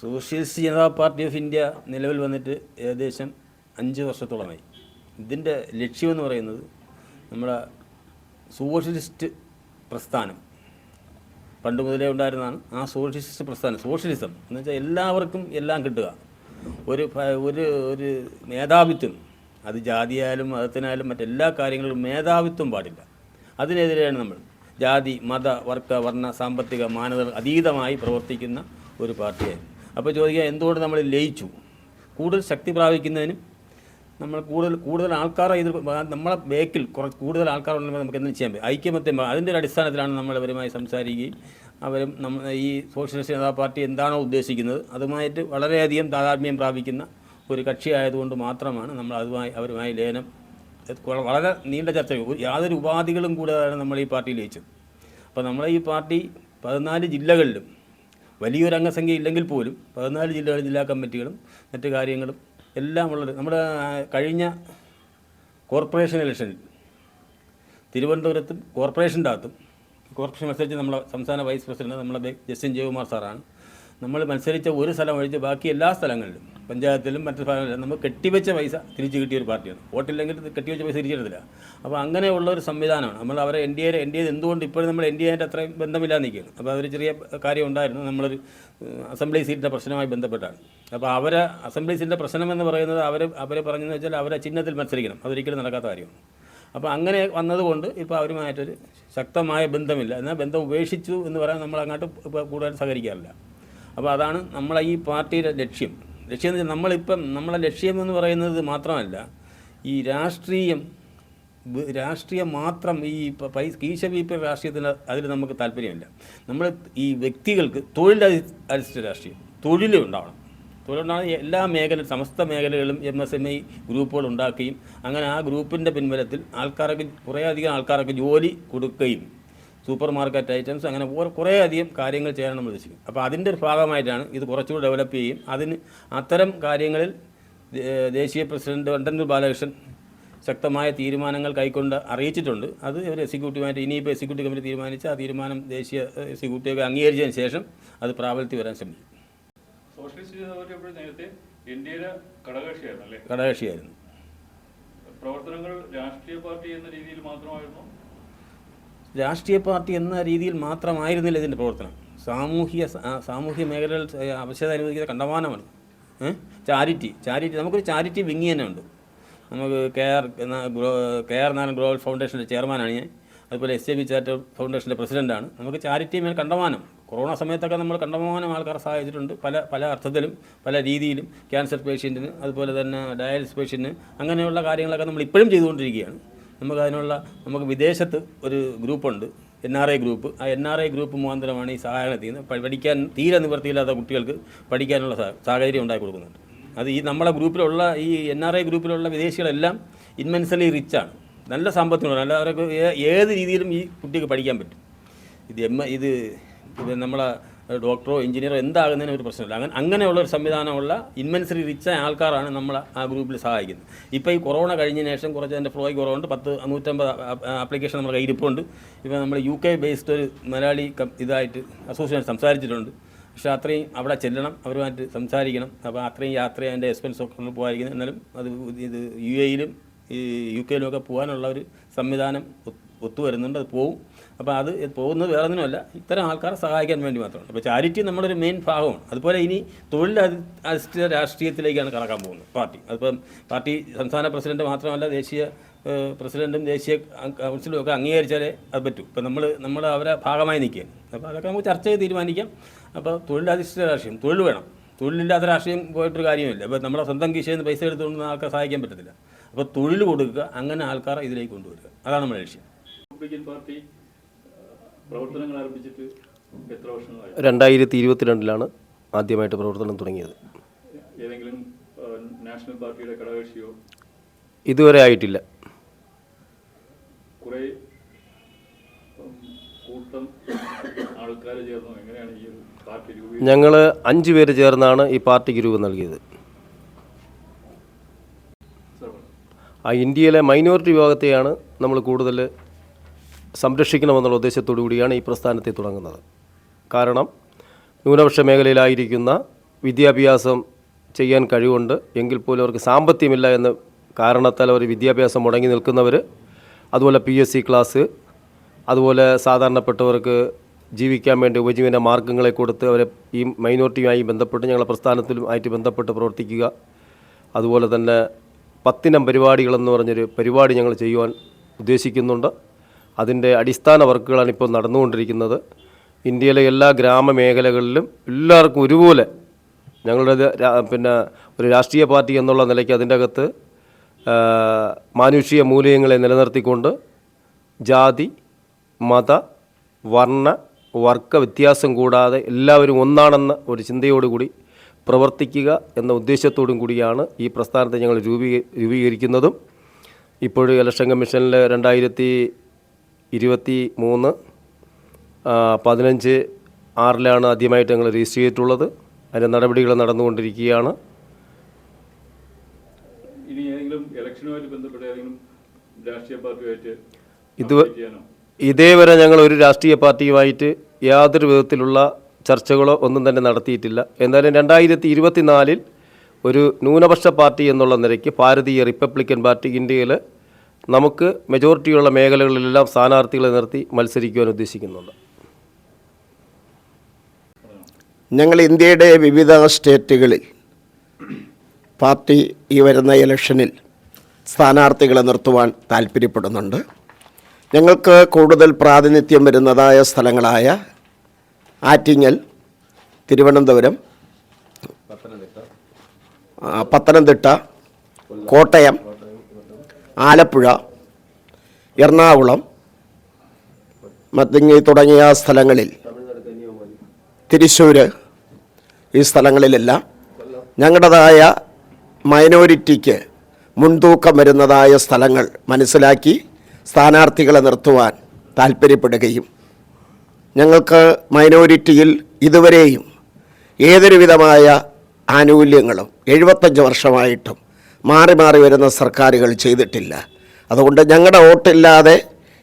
Socialist Janata party of India നിലവിൽ വന്നിട്ട് ഏകദേശം അഞ്ച് വർഷത്തോളമായി. ഇതിന്റെ ലക്ഷ്യമെന്ന് പറയുന്നത് നമ്മുടെ സോഷ്യലിസ്റ്റ് പ്രസ്ഥാനം. പണ്ട് മുതലേ ഉണ്ടായിരുന്നതാണ് ആ സോഷ്യലിസ്റ്റ് പ്രസ്ഥാനം. സോഷ്യലിസം എന്ന് വെച്ചാൽ എല്ലാവർക്കും എല്ലാം കിട്ടുക. ഒരു ഒരു ഒരു മേധാവിത്വം. അത് ജാതിയായാലും മതത്തിനായാലും മറ്റെല്ലാ കാര്യങ്ങളിലും മേധാവിത്വം പാടില്ല. അതിനെതിരെയാണ് നമ്മൾ ജാതി മത വർഗ വർണ സാമ്പത്തിക മാനദണ്ഡ അതീതമായി പ്രവർത്തിക്കുന്ന ഒരു പാർട്ടിയായിരുന്നു അപ്പോൾ ചോദിക്കുക എന്തുകൊണ്ട് നമ്മൾ ലയിച്ചു കൂടുതൽ ശക്തി പ്രാപിക്കുന്നതിനും നമ്മൾ കൂടുതൽ കൂടുതൽ ആൾക്കാരെ ഇത് നമ്മളെ ബേക്കിൽ കുറച്ച് കൂടുതൽ ആൾക്കാർ ഉണ്ടെങ്കിൽ നമുക്ക് എന്തും ചെയ്യാൻ പറ്റും ഐക്യമത്യം. അതിന്റെ ഒരു അടിസ്ഥാനത്തിലാണ് നമ്മൾ അവരുമായി സംസാരിക്കുകയും അവരും നമ്മൾ ഈ സോഷ്യലിസ്റ്റ് ജനതാ പാർട്ടി എന്താണോ ഉദ്ദേശിക്കുന്നത് അതുമായിട്ട് വളരെയധികം താതാത്മ്യം പ്രാപിക്കുന്ന ഒരു കക്ഷിയായതുകൊണ്ട് മാത്രമാണ് നമ്മൾ അതുമായി അവരുമായി ലേനം വളരെ നീണ്ട ചർച്ച. യാതൊരു ഉപാധികളും കൂടാതെ നമ്മൾ ഈ പാർട്ടിയിൽ ലയിച്ചത്. അപ്പോൾ നമ്മളെ ഈ പാർട്ടി പതിനാല് ജില്ലകളിലും വലിയൊരു അംഗസംഖ്യ ഇല്ലെങ്കിൽ പോലും പതിനാല് ജില്ലകളിൽ ജില്ലാ കമ്മിറ്റികളും മറ്റു കാര്യങ്ങളും എല്ലാം ഉള്ളത് നമ്മുടെ കഴിഞ്ഞ കോർപ്പറേഷൻ ഇലക്ഷനിൽ തിരുവനന്തപുരത്തും കോർപ്പറേഷന്റെ അകത്തും കോർപ്പറേഷൻ മത്സരിച്ച് നമ്മളെ സംസ്ഥാന വൈസ് പ്രസിഡന്റ് നമ്മളെ ജസ്റ്റിൻ ജയകുമാർ സാറാണ്. നമ്മൾ മത്സരിച്ച ഒരു സ്ഥലം ഒഴിച്ച് ബാക്കി എല്ലാ സ്ഥലങ്ങളിലും പഞ്ചായത്തിലും മറ്റു നമ്മൾ കെട്ടിവെച്ച പൈസ തിരിച്ചു കിട്ടിയ ഒരു പാർട്ടിയാണ്. വോട്ടില്ലെങ്കിൽ കെട്ടിവെച്ച പൈസ തിരിച്ചെടുത്തില്ല അപ്പോൾ അങ്ങനെയുള്ള ഒരു സംവിധാനമാണ്. നമ്മൾ അവരെ N D A N D A എന്തുകൊണ്ട് ഇപ്പോഴും നമ്മൾ എൻ ഡി എന്റെ അത്രയും ബന്ധമില്ലാതെ നിൽക്കുകയാണ്. അപ്പോൾ അതൊരു ചെറിയ കാര്യം ഉണ്ടായിരുന്നു. നമ്മളൊരു അസംബ്ലി സീറ്റിന്റെ പ്രശ്നമായി ബന്ധപ്പെട്ടാണ്. അപ്പോൾ അവരെ അസംബ്ലി സീറ്റിന്റെ പ്രശ്നം എന്ന് പറയുന്നത് അവർ അവർ പറഞ്ഞതെന്ന് വെച്ചാൽ അവരെ ചിഹ്നത്തിൽ മത്സരിക്കണം. അതൊരിക്കലും നടക്കാത്ത കാര്യമാണ്. അപ്പോൾ അങ്ങനെ വന്നതുകൊണ്ട് ഇപ്പോൾ അവരുമായിട്ടൊരു ശക്തമായ ബന്ധമില്ല. എന്നാൽ ബന്ധം ഉപേക്ഷിച്ചു എന്ന് പറയാൻ നമ്മൾ അങ്ങോട്ട് ഇപ്പോൾ കൂടുതൽ സഹകരിക്കാറില്ല. അപ്പോൾ അതാണ് നമ്മളെ ഈ പാർട്ടിയുടെ ലക്ഷ്യം. ലക്ഷ്യം നമ്മളിപ്പം നമ്മളെ ലക്ഷ്യമെന്ന് പറയുന്നത് മാത്രമല്ല ഈ രാഷ്ട്രീയം രാഷ്ട്രീയം മാത്രം ഈ പ- പൈ കീശ വീപ്പ രാഷ്ട്രീയത്തിന് അതിൽ നമുക്ക് താല്പര്യമില്ല. നമ്മൾ ഈ വ്യക്തികൾക്ക് തൊഴിലധിഷ്ഠിത രാഷ്ട്രീയം തൊഴിലുണ്ടാവണം. തൊഴിലുണ്ടാകുന്ന എല്ലാ മേഖല സമസ്ത മേഖലകളും എം എസ് എം ഐ ഗ്രൂപ്പുകൾ ഉണ്ടാക്കുകയും അങ്ങനെ ആ ഗ്രൂപ്പിന്റെ പിൻബലത്തിൽ ആൾക്കാർക്ക് കുറേയധികം ആൾക്കാർക്ക് ജോലി കൊടുക്കുകയും സൂപ്പർ മാർക്കറ്റ് ഐറ്റംസ് അങ്ങനെ കുറേ കുറേയധികം കാര്യങ്ങൾ ചെയ്യാൻ നമ്മൾ ഉദ്ദേശിക്കും അപ്പോൾ അതിന്റെ ഒരു ഭാഗമായിട്ടാണ് ഇത് കുറച്ചുകൂടി ഡെവലപ്പ് ചെയ്യും അതിന് അത്തരം കാര്യങ്ങളിൽ ദേശീയ പ്രസിഡന്റ് വണ്ടന്നൂർ ബാലകൃഷ്ണൻ ശക്തമായ തീരുമാനങ്ങൾ കൈക്കൊണ്ട് അറിയിച്ചിട്ടുണ്ട്. അത് ഒരു എക്സിക്യൂട്ടീവായിട്ട് ഇനിയിപ്പോൾ എക്സിക്യൂട്ടീവ് കമ്മിറ്റി തീരുമാനിച്ച് ആ തീരുമാനം ദേശീയ എക്സിക്യൂട്ടീവ് അംഗീകരിച്ചതിന് ശേഷം അത് പ്രാബല്യത്തിൽ വരാൻ ശ്രമിക്കും. സോഷ്യലിസ്റ്റ് നേരത്തെ ഘടകകക്ഷിയായിരുന്നു ഘടകകക്ഷിയായിരുന്നു. പ്രവർത്തനങ്ങൾ രാഷ്ട്രീയ പാർട്ടി എന്ന രീതിയിൽ മാത്രമായിരുന്നു? രാഷ്ട്രീയ പാർട്ടി എന്ന രീതിയിൽ മാത്രമായിരുന്നില്ല ഇതിന്റെ പ്രവർത്തനം. സാമൂഹിക സാമൂഹിക മേഖലയിൽ ആവശ്യത അനുവദിക്കുന്ന കണ്ടമാനമാണ്. ചാരിറ്റി. ചാരിറ്റി. നമുക്കൊരു ചാരിറ്റി വിങ് തന്നെ ഉണ്ട്. നമുക്ക് K R K R Narayan global ഫൗണ്ടേഷന്റെ ചെയർമാനാണ് ഞാൻ. അതുപോലെ എസ് എ ബി ചാരിറ്റബിൾ ഫൗണ്ടേഷന്റെ പ്രസിഡന്റാണ്. നമുക്ക് ചാരിറ്റി മേൽ കണ്ടമാനം. കൊറോണ സമയത്തൊക്കെ നമ്മൾ കണ്ടമാനം ആൾക്കാർ സഹായിച്ചിട്ടുണ്ട്. പല പല അർത്ഥത്തിലും പല രീതിയിലും. ക്യാൻസർ പേഷ്യന്റിന് അതുപോലെ തന്നെ ഡയാലിസിസ് പേഷ്യന്റിന് അങ്ങനെയുള്ള കാര്യങ്ങളൊക്കെ നമ്മൾ ഇപ്പോഴും ചെയ്തുകൊണ്ടിരിക്കുകയാണ്. നമുക്ക് അതിനുള്ള നമുക്ക് വിദേശത്ത് ഒരു ഗ്രൂപ്പുണ്ട് എൻ ആർ ഐ ഗ്രൂപ്പ് ആ എൻ ആർ ഐ ഗ്രൂപ്പ് മുഖാന്തരമാണ് ഈ സഹായങ്ങൾ ചെയ്യുന്നത് പഠിക്കാൻ തീരെ നിവൃത്തിയില്ലാത്ത കുട്ടികൾക്ക് പഠിക്കാനുള്ള സാഹചര്യം ഉണ്ടാക്കി കൊടുക്കുന്നുണ്ട്. അത് ഈ നമ്മളെ ഗ്രൂപ്പിലുള്ള ഈ എൻ ആർ ഐ ഗ്രൂപ്പിലുള്ള വിദേശികളെല്ലാം ഇൻമെൻസലി റിച്ചാണ് നല്ല സാമ്പത്തികമാണ് നല്ല അവർക്ക് ഏത് രീതിയിലും ഈ കുട്ടിക്ക് പഠിക്കാൻ പറ്റും. ഇത് എം ഇത് നമ്മളെ ഡോക്ടറോ എഞ്ചിനീയറോ എന്താകുന്നതിന് ഒരു പ്രശ്നമില്ല. അങ്ങനെ അങ്ങനെയുള്ള ഒരു സംവിധാനമുള്ള ഇൻമെൻസറി റിച്ച ആൾക്കാരാണ് നമ്മൾ ആ ഗ്രൂപ്പിൽ സഹായിക്കുന്നത്. ഇപ്പോൾ ഈ കൊറോണ കഴിഞ്ഞ ശേഷം കുറച്ച് അതിന്റെ ഫ്ലോയ്ക്ക് കുറവുണ്ട്. പത്ത് നൂറ്റമ്പത് ആപ്ലിക്കേഷൻ നമ്മുടെ കയ്യിരിപ്പുണ്ട് ഇപ്പോൾ നമ്മൾ യു കെ ബേസ്ഡ് ഒരു മലയാളി ഇതായിട്ട് അസോസിയേഷൻ സംസാരിച്ചിട്ടുണ്ട്. പക്ഷേ അത്രയും അവിടെ ചെല്ലണം അവരുമായിട്ട് സംസാരിക്കണം. അപ്പോൾ അത്രയും യാത്ര അതിന്റെ എക്സ്പെൻസ് ഒക്കെ നമ്മൾ പോകാതിരിക്കുന്നത് എന്നാലും അത് ഇത് യു എയിലും ഈ യു കെയിലും ഒക്കെ പോകാനുള്ള ഒരു സംവിധാനം ഒത്തുവരുന്നുണ്ട് അത് പോവും. അപ്പോൾ അത് പോകുന്നത് വേറെ ഒന്നുമല്ല ഇത്തരം ആൾക്കാരെ സഹായിക്കാൻ വേണ്ടി മാത്രമാണ്. അപ്പോൾ ചാരിറ്റി നമ്മുടെ ഒരു മെയിൻ ഭാഗമാണ്. അതുപോലെ ഇനി തൊഴിൽ അധി- അധിഷ്ഠിത രാഷ്ട്രീയത്തിലേക്കാണ് കടക്കാൻ പോകുന്നത് പാർട്ടി. അതിപ്പം പാർട്ടി സംസ്ഥാന പ്രസിഡന്റ് മാത്രമല്ല ദേശീയ പ്രസിഡന്റും ദേശീയ കൗൺസിലും ഒക്കെ അംഗീകരിച്ചാലേ അത് പറ്റൂ. ഇപ്പം നമ്മൾ നമ്മൾ അവരെ ഭാഗമായി നിൽക്കുകയാണ്. അപ്പോൾ അതൊക്കെ നമുക്ക് ചർച്ച ചെയ്ത് തീരുമാനിക്കാം. അപ്പോൾ തൊഴിലധിഷ്ഠിത രാഷ്ട്രീയം തൊഴിൽ വേണം. തൊഴിലില്ലാത്ത രാഷ്ട്രീയം പോയിട്ടൊരു കാര്യമില്ല അപ്പോൾ നമ്മുടെ സ്വന്തം കിശയിൽ നിന്ന് പൈസ എടുത്തുകൊണ്ട് ആൾക്കാർ സഹായിക്കാൻ പറ്റത്തില്ല. അപ്പോൾ തൊഴിൽ കൊടുക്കുക അങ്ങനെ ആൾക്കാരെ ഇതിലേക്ക് കൊണ്ടുവരിക. അതാണ് നമ്മുടെ ലക്ഷ്യം. റിപ്പബ്ലിക്കൻ പാർട്ടി പ്രവർത്തനങ്ങൾ ആരംഭിച്ചിട്ട് എത്ര വർഷങ്ങളായി? രണ്ടായിരത്തി ഇരുപത്തിരണ്ടിലാണ് ആദ്യമായിട്ട് പ്രവർത്തനം തുടങ്ങിയത്. ഏതെങ്കിലും നാഷണൽ പാർട്ടിയുടെ ഘടകകക്ഷിയോ? ഇതുവരെ ആയിട്ടില്ല. കുറേ കൂട്ടം ആൾക്കാർ ചേർന്നു. എങ്ങനെയാണ് ഈ പാർട്ടി രൂപീകരിച്ചത്? ഞങ്ങൾ അഞ്ച് പേര് ചേർന്നാണ് ഈ പാർട്ടിക്ക് രൂപം നൽകിയത്. ആ ഇന്ത്യയിലെ മൈനോറിറ്റി വിഭാഗത്തെയാണ് നമ്മൾ കൂടുതൽ സംരക്ഷിക്കണമെന്നുള്ള ഉദ്ദേശത്തോടു കൂടിയാണ് ഈ പ്രസ്ഥാനത്തെ തുടങ്ങുന്നത്. കാരണം ന്യൂനപക്ഷ മേഖലയിലായിരിക്കുന്ന വിദ്യാഭ്യാസം ചെയ്യാൻ കഴിവുണ്ട്. എങ്കിൽ പോലും അവർക്ക് സാമ്പത്തികമില്ല എന്ന കാരണത്താൽ അവർ വിദ്യാഭ്യാസം മുടങ്ങി നിൽക്കുന്നവർ അതുപോലെ പി എസ് സി ക്ലാസ് അതുപോലെ സാധാരണപ്പെട്ടവർക്ക് ജീവിക്കാൻ വേണ്ടി ഉപജീവന മാർഗങ്ങളെ കൊടുത്ത് അവരെ ഈ മൈനോറിറ്റിയുമായി ബന്ധപ്പെട്ട് ഞങ്ങളുടെ പ്രസ്ഥാനത്തിലും ആയിട്ട് ബന്ധപ്പെട്ട് പ്രവർത്തിക്കുക. അതുപോലെ തന്നെ പത്തിനം പരിപാടികളെന്ന് പറഞ്ഞൊരു പരിപാടി ഞങ്ങൾ ചെയ്യുവാൻ ഉദ്ദേശിക്കുന്നുണ്ട്. അതിന്റെ അടിസ്ഥാന വർക്കുകളാണ് ഇപ്പോൾ നടന്നുകൊണ്ടിരിക്കുന്നത്. ഇന്ത്യയിലെ എല്ലാ ഗ്രാമമേഖലകളിലും എല്ലാവർക്കും ഒരുപോലെ ഞങ്ങളുടെ പിന്നെ ഒരു രാഷ്ട്രീയ പാർട്ടി എന്നുള്ള നിലയ്ക്ക് അതിന്റെ അകത്ത് മാനുഷിക മൂല്യങ്ങളെ നിലനിർത്തിക്കൊണ്ട് ജാതി മത വർണ വർക്ക വ്യത്യാസം കൂടാതെ എല്ലാവരും ഒന്നാണെന്ന ഒരു ചിന്തയോടുകൂടി പ്രവർത്തിക്കുക എന്ന ഉദ്ദേശത്തോടും കൂടിയാണ് ഈ പ്രസ്ഥാനത്തെ ഞങ്ങൾ രൂപീ രൂപീകരിക്കുന്നതും. ഇപ്പോഴും ഇലക്ഷൻ കമ്മീഷനിൽ രണ്ടായിരത്തി ഇരുപത്തി മൂന്ന് പതിനഞ്ച് ആറിലാണ് ആദ്യമായിട്ട് ഞങ്ങൾ രജിസ്റ്റർ ചെയ്തിട്ടുള്ളത്. അതിന്റെ നടപടികൾ നടന്നുകൊണ്ടിരിക്കുകയാണ്. ഇത് ഇതേവരെ ഞങ്ങൾ ഒരു രാഷ്ട്രീയ പാർട്ടിയുമായിട്ട് യാതൊരു വിധത്തിലുള്ള ചർച്ചകളോ ഒന്നും തന്നെ നടത്തിയിട്ടില്ല. എന്നാലും രണ്ടായിരത്തി ഇരുപത്തിനാലിൽ ഒരു ന്യൂനപക്ഷ പാർട്ടി എന്നുള്ള നിലയ്ക്ക് ഭാരതീയ റിപ്പബ്ലിക്കൻ പാർട്ടി ഇന്ത്യയിൽ നമുക്ക് മെജോറിറ്റിയുള്ള മേഖലകളിലെല്ലാം സ്ഥാനാർത്ഥികളെ നിർത്തി മത്സരിക്കുവാൻ ഉദ്ദേശിക്കുന്നുണ്ട്. ഞങ്ങൾ ഇന്ത്യയുടെ വിവിധ സ്റ്റേറ്റുകളിൽ പാർട്ടി ഈ വരുന്ന ഇലക്ഷനിൽ സ്ഥാനാർത്ഥികളെ നിർത്തുവാൻ താല്പര്യപ്പെടുന്നുണ്ട്. ഞങ്ങൾക്ക് കൂടുതൽ പ്രാതിനിധ്യം വരുന്നതായ സ്ഥലങ്ങളായ ആറ്റിങ്ങൽ തിരുവനന്തപുരം പത്തനംതിട്ട കോട്ടയം ആലപ്പുഴ എറണാകുളം മത്തിങ്ങി തുടങ്ങിയ സ്ഥലങ്ങളിൽ തൃശ്ശൂർ ഈ സ്ഥലങ്ങളിലെല്ലാം ഞങ്ങളുടേതായ മൈനോരിറ്റിക്ക് മുൻതൂക്കം വരുന്നതായ സ്ഥലങ്ങൾ മനസ്സിലാക്കി സ്ഥാനാർത്ഥികളെ നിർത്തുവാൻ താല്പര്യപ്പെടുകയും ഞങ്ങൾക്ക് മൈനോരിറ്റിയിൽ ഇതുവരെയും ഏതൊരു വിധമായ ആനുകൂല്യങ്ങളും എഴുപത്തഞ്ച് വർഷമായിട്ടും മാറി മാറി വരുന്ന സർക്കാരുകൾ ചെയ്തിട്ടില്ല. അതുകൊണ്ട് ഞങ്ങളുടെ വോട്ടില്ലാതെ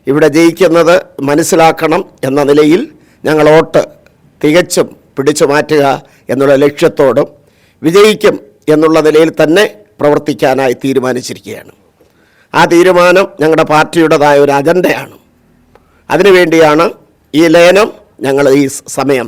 ഇവിടെ ജയിക്കുന്നത് മനസ്സിലാക്കണം എന്ന നിലയിൽ ഞങ്ങൾ വോട്ട് തികച്ചും പിടിച്ചു മാറ്റുക എന്നുള്ള ലക്ഷ്യത്തോടും വിജയിക്കും എന്നുള്ള നിലയിൽ തന്നെ പ്രവർത്തിക്കാനായി തീരുമാനിച്ചിരിക്കുകയാണ്. ആ തീരുമാനം ഞങ്ങളുടെ പാർട്ടിയുടേതായ ഒരു അജണ്ടയാണ്. അതിനുവേണ്ടിയാണ് ഈ ലയനം ഞങ്ങൾ ഈ സമയം